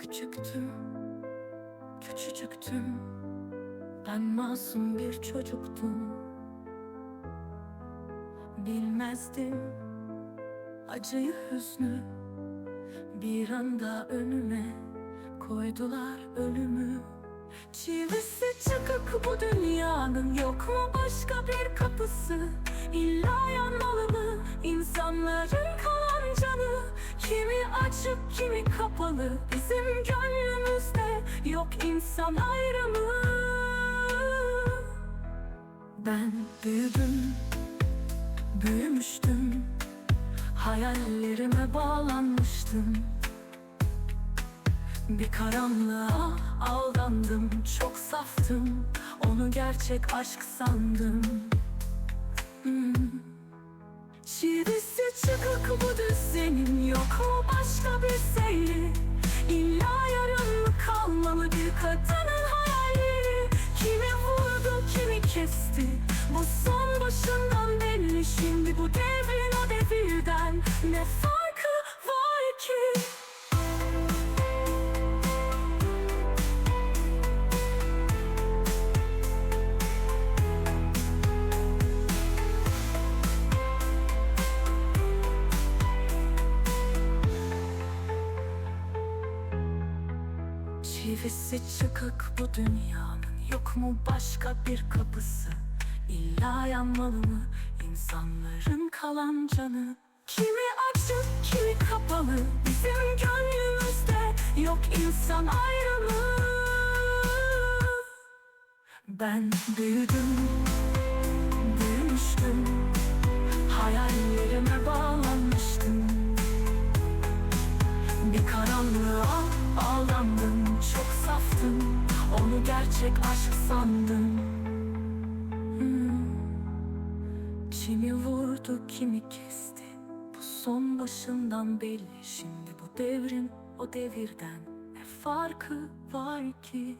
Küçüktüm, küçücüktüm. Ben masum bir çocuktum. Bilmezdim acıyı hüznü. Bir anda önüme koydular ölümü. Çivisi çıkık bu dünyanın yok mu başka bir kapısı? İlla yanmalı mı insanların Kimi açık kimi kapalı? Bizim gönlümüzde yok insan ayrımı. Ben büyüdüm, büyümüştüm. Hayallerime bağlanmıştım. Bir karanlığa aldandım Çok saftım. Onu gerçek aşk sandım. Hmm. Çivisi çıkık bu düzenin Yok mu başka bir seyri İlla yarın mı kalmalı bir kadının hayali Kimi vurdu kimi kesti? Bu son başından belli. Şimdi bu devrin o devirden Ne farkı Çivisi çıkık bu dünyanın Yok mu başka bir kapısı? İlla yanmalı mı insanların kalan canı? Kimi açık kimi kapalı Bizim gönlümüzde yok insan ayrımı Ben büyüdüm, gerçek aşk sandım. Hmm. Kimi vurdu kimi kesti. Bu son başından belli. Şimdi bu devrin o devirden Ne farkı var ki